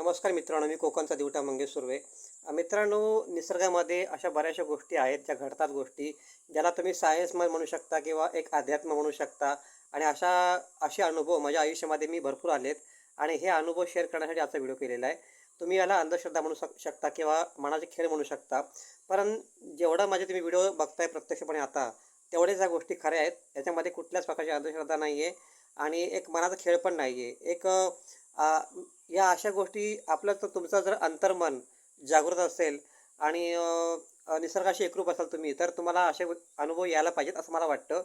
नमस्कार मित्रांनो मी कोकणचा दिवटा मंगेश सुर्वे मित्रांनो निसर्गामध्ये अशा बऱ्याचशा गोष्टी आहेत ज्या घडतात गोष्टी ज्याला तुम्ही सायन्स म्हणू शकता किंवा एक अध्यात्म म्हणू शकता. आणि अशा असे अनुभव माझ्या आयुष्यामध्ये मी भरपूर आलेत आणि हे अनुभव शेअर करण्यासाठी आजचा व्हिडिओ केलेला आहे. तुम्ही याला अंधश्रद्धा म्हणू शक शकता किंवा मनाचे खेळ म्हणू शकता. पण जेवढा माझे तुम्ही व्हिडिओ बघताय प्रत्यक्षपणे आता तेवढ्याच या गोष्टी खऱ्या आहेत. याच्यामध्ये कुठल्याच प्रकारची अंधश्रद्धा नाही आहे आणि एक मनाचा खेळ पण नाही आहे एक या अशा गोष्टी आपलं तर तुमचं जर अंतर्मन जागृत असेल आणि निसर्गाशी एकरूप असाल तुम्ही तर तुम्हाला असे अनुभव यायला पाहिजेत असं मला वाटतं.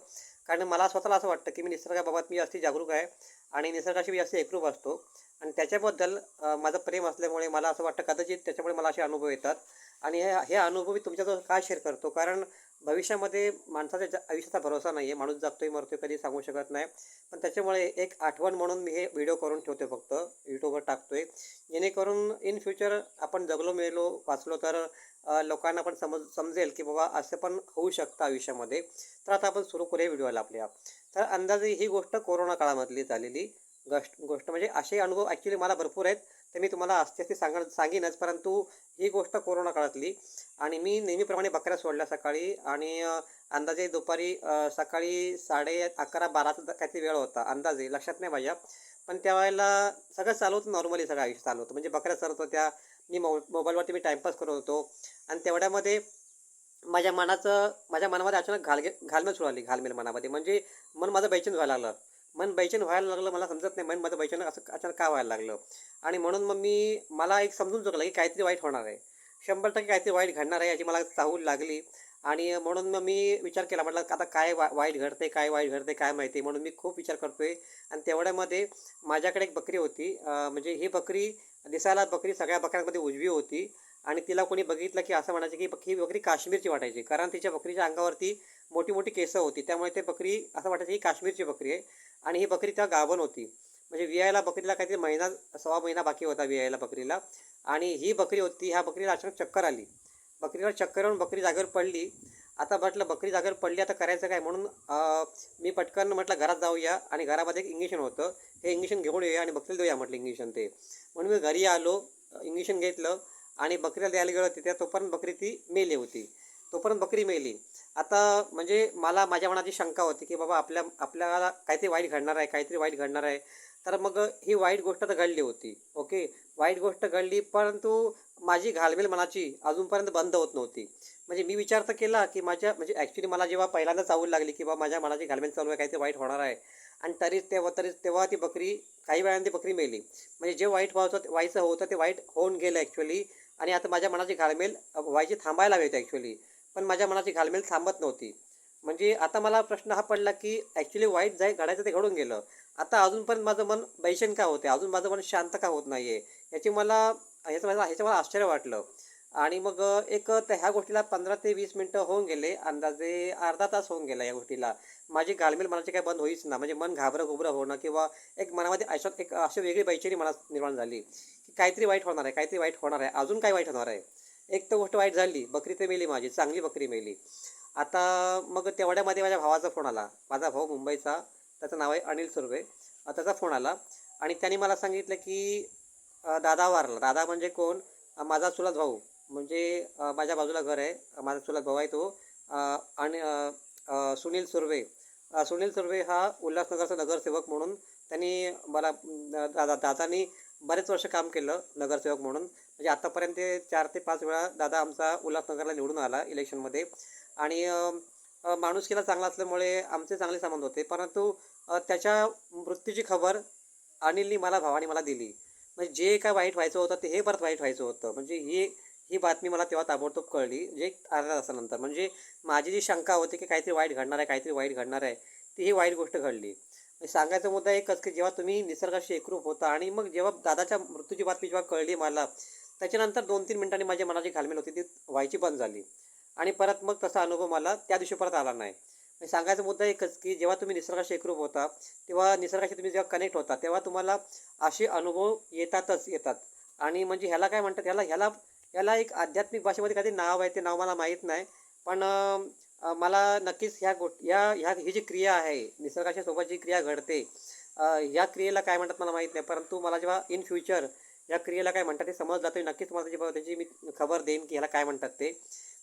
कारण मला स्वतःला असं वाटतं की मी निसर्गाबाबत मी जास्ती जागरूक आहे आणि निसर्गाशी मी जास्त एकरूप असतो. आणि त्याच्याबद्दल माझं प्रेम असल्यामुळे मला असं वाटतं कदाचित त्याच्यामुळे मला असे अनुभव येतात. आणि हे हे अनुभव मी तुमच्याजवळ का शेअर करतो? कारण भविष्यामध्ये माणसाच्या जा- आयुष्याचा भरोसा नाही आहे माणूस जगतोय मरतोय कधी सांगू शकत नाही. पण त्याच्यामुळे एक आठवण म्हणून मी हे व्हिडिओ करून ठेवतो फक्त. यूट्यूबवर टाकतोय. जेणेकरून इन फ्युचर आपण जगलो मेलो वाचलो तर लोकांना पण समज समजेल की बाबा असं पण होऊ शकतं आयुष्यामध्ये. तर आता आपण सुरू करूया व्हिडिओला आपल्या. तर अंदाजे ही गोष्ट कोरोना काळामधली झालेली. गोष्ट गोष्ट म्हणजे असे अनुभव ॲक्च्युली मला भरपूर आहेत. ते मी तुम्हाला असते असते सांग सांगेनच परंतु ही गोष्ट कोरोना काळातली. आणि मी नेहमीप्रमाणे बकऱ्या सोडल्या सकाळी आणि अंदाजे दुपारी सकाळी साडे अकरा बाराचा काहीतरी वेळ होता अंदाजे लक्षात नाही माझ्या पण त्यावेळेला सगळं चालू होतं नॉर्मली सगळं आयुष्य चालू होतं. म्हणजे बकऱ्या चरत होत्या मी मो मोबाईलवरती मी टाईमपास करत होतो. आणि तेवढ्यामध्ये माझ्या मनाचं माझ्या मनामध्ये अचानक घालगे घालमेल सुरू आली घालमेल मनामध्ये. म्हणजे मन माझं बेचैन व्हायला लागलं. मन बैचन व्हायला लागलं मला समजत नाही. मन माझं बैचन असं अचानक का व्हायला लागलं? आणि म्हणून मग मी मला एक समजून चुकलं की काहीतरी वाईट होणार आहे. शंभर टक्के काहीतरी वाईट घडणार आहे याची मला चाहूल लागली. आणि म्हणून मग मी विचार केला म्हटलं आता काय वा वाईट घडते काय वाईट घडते काय माहिती? म्हणून मी खूप विचार करतोय. आणि तेवढ्यामध्ये माझ्याकडे एक बकरी होती. म्हणजे ही बकरी दिसायला बकरी सगळ्या बकऱ्यांमध्ये उजवी होती. आणि तिला कोणी बघितलं की असं म्हणायचं की ही बकरी काश्मीरची वाटायची. कारण तिच्या बकरीच्या अंगावरती मोठी मोठी केसं होती. त्यामुळे ते बकरी असं वाटायचं ही काश्मीरची बकरी आहे आणि ही बकरी त्या गाभण होती. म्हणजे वियायला बकरीला काहीतरी महिना सव्वा महिना बाकी होता वियायला बकरीला. आणि ही बकरी होती ह्या बकरीला अचानक चक्कर आली. बकरीला चक्कर येऊन बकरी जागेवर पडली. आता म्हटलं बकरी जागेवर पडली आता करायचं काय? म्हणून मी पटकन म्हटलं घरात जाऊया आणि घरामध्ये एक इंजेक्शन होतं. हे इंजेक्शन घेऊन येऊया आणि बकरीला देऊया म्हटलं इंजेक्शन ते. म्हणून मी घरी आलो इंजेक्शन घेतलं. आणि बकरीला द्यायला गेलो तिथे तोपर्यंत बकरी ती मेली होती. तोपर्यंत बकरी मेली. आता म्हणजे मला माझ्या मनाची शंका होती की बाबा आपल्या आपल्याला काहीतरी वाईट घडणार आहे काहीतरी वाईट घडणार आहे तर मग ही वाईट गोष्ट तर घडली होती ओके? वाईट गोष्ट घडली परंतु माझी घालमेल मनाची अजूनपर्यंत बंद होत नव्हती. म्हणजे मी विचार तर केला की माझ्या म्हणजे ॲक्च्युली मला जेव्हा पहिल्यांदा चावू लागली की बा माझ्या मनाची घालमेल चालू आहे काहीतरी वाईट होणार आहे आणि तरी तेव्हा तरी तेव्हा ती बकरी काही वेळाने ती बकरी मेली. म्हणजे जे वाईट व्हायचं व्हायचं होतं ते वाईट होऊन गेलं ॲक्च्युली आणि आता माझ्या मनाची घालमेल व्हायची थांबायला हवी होती ॲक्च्युली पण माझ्या मनाची घालमेल थांबत नव्हती. म्हणजे आता मला प्रश्न हा पडला की ॲक्च्युली वाईट जाय घडायचं ते घडून गेलं. आता अजूनपर्यंत माझं मन बैशन का होते? अजून माझं मन शांत का होत नाही आहे याची मला ह्याचं मला ह्याचं मला आश्चर्य वाटलं. आणि मग एक त्या ह्या गोष्टीला पंधरा ते वीस मिनटं होऊन गेले. अंदाजे अर्धा तास होऊन गेला या गोष्टीला. माझी गालमेल मनाची काय बंद होईच ना. म्हणजे मन घाबरं घुबरं होणं किंवा एक मनामध्ये अशा एक अशी वेगळी बैचेरी मनात निर्माण झाली की काहीतरी वाईट होणार आहे काहीतरी वाईट होणार आहे. अजून काय वाईट होणार आहे? एक तर गोष्ट वाईट झाली. बकरी तर मेली माझी. चांगली बकरी मेली. आता मग तेवढ्यामध्ये माझ्या भावाचा फोन आला. माझा भाऊ मुंबईचा. त्याचं नाव आहे अनिल सुर्वे. त्याचा फोन आला. आणि त्याने मला सांगितलं की दादा वारला. दादा म्हणजे कोण? माझा चुलत भाऊ. म्हणजे माझ्या बाजूला घर आहे. माझा चुलत भाऊ आहे तो. आणि सुनील सुर्वे. सुनील सुर्वे हा उल्हासनगरचा नगरसेवक म्हणून त्यांनी मला दादा दादानी बरेच वर्ष काम केलं नगरसेवक म्हणून. म्हणजे आत्तापर्यंत ते चार ते पाच वेळा दादा आमचा उल्हासनगरला निवडून आला इलेक्शनमध्ये. आणि माणुसकीला चांगला असल्यामुळे आमचे चांगले संबंध होते. परंतु त्याच्या मृत्यूची खबर अनिलनी मला भावाने मला दिली. म्हणजे जे काय वाईट व्हायचं होतं ते हे परत वाईट व्हायचं होतं. म्हणजे ही ही बातमी मला तेव्हा ताबडतोब कळली. जे एक अर्ध्या तासानंतर. म्हणजे माझी जी शंका होती की काहीतरी वाईट घडणार आहे काहीतरी वाईट घडणार आहे ती ही वाईट गोष्ट घडली. म्हणजे सांगायचा मुद्दा एकच की जेव्हा तुम्ही निसर्गाशी एकरूप होता आणि मग जेव्हा दादाच्या मृत्यूची बातमी जेव्हा कळली मला त्याच्यानंतर दोन तीन मिनिटांनी माझ्या मनाची घालमेल होती ती व्हायची बंद झाली. आणि परत मग तसा अनुभव मला त्या दिवशी परत आला नाही. म्हणजे सांगायचा मुद्दा एकच की जेव्हा तुम्ही निसर्गाशी एकरूप होता तेव्हा निसर्गाशी तुम्ही जेव्हा कनेक्ट होता तेव्हा तुम्हाला असे अनुभव येतातच येतात. आणि म्हणजे ह्याला काय म्हणतात ह्याला ह्याला याला एक आध्यात्मिक भाषेमध्ये काहीतरी नाव आहे ते नाव मला माहीत नाही. पण मला नक्कीच ह्या गोष्ट या ह्या ही जी क्रिया आहे निसर्गाच्या सोबत जी क्रिया घडते या ह्या क्रियेला काय म्हणतात मला माहीत नाही. परंतु मला जेव्हा इन फ्युचर या क्रियेला काय म्हणतात ते समजलं तर नक्कीच मला त्याची त्याची मी खबर देईन की ह्याला काय म्हणतात ते.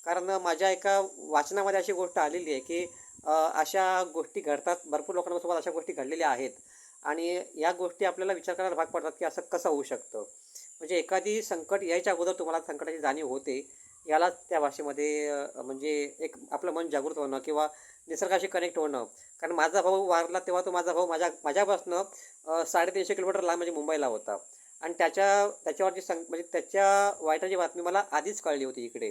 कारण माझ्या एका वाचनामध्ये अशी गोष्ट आलेली आहे की अशा गोष्टी घडतात भरपूर लोकांसोबत अशा गोष्टी घडलेल्या आहेत. आणि या गोष्टी आपल्याला विचार करायला भाग पडतात की असं कसं होऊ शकतं. म्हणजे एखादी संकट यायच्या अगोदर तुम्हाला संकटाची जाणीव होते याला त्या भाषेमध्ये म्हणजे एक आपलं मन जागृत होणं किंवा निसर्गाशी कनेक्ट होणं. कारण माझा भाऊ वारला तेव्हा तो माझा भाऊ माझ्या माझ्यापासनं साडेतीनशे किलोमीटर लांब म्हणजे मुंबईला होता. आणि त्याच्या त्याच्यावरची सं म्हणजे त्याच्या वाईटाची बातमी मला आधीच कळली होती इकडे.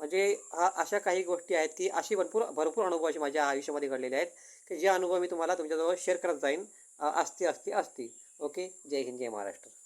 म्हणजे हा अशा काही गोष्टी आहेत की अशी भरपूर भरपूर अनुभव असे माझ्या आयुष्यामध्ये घडलेले आहेत की जे अनुभव मी तुम्हाला तुमच्याजवळ शेअर करत जाईन. असते असते असते ओके? जय हिंद जय महाराष्ट्र.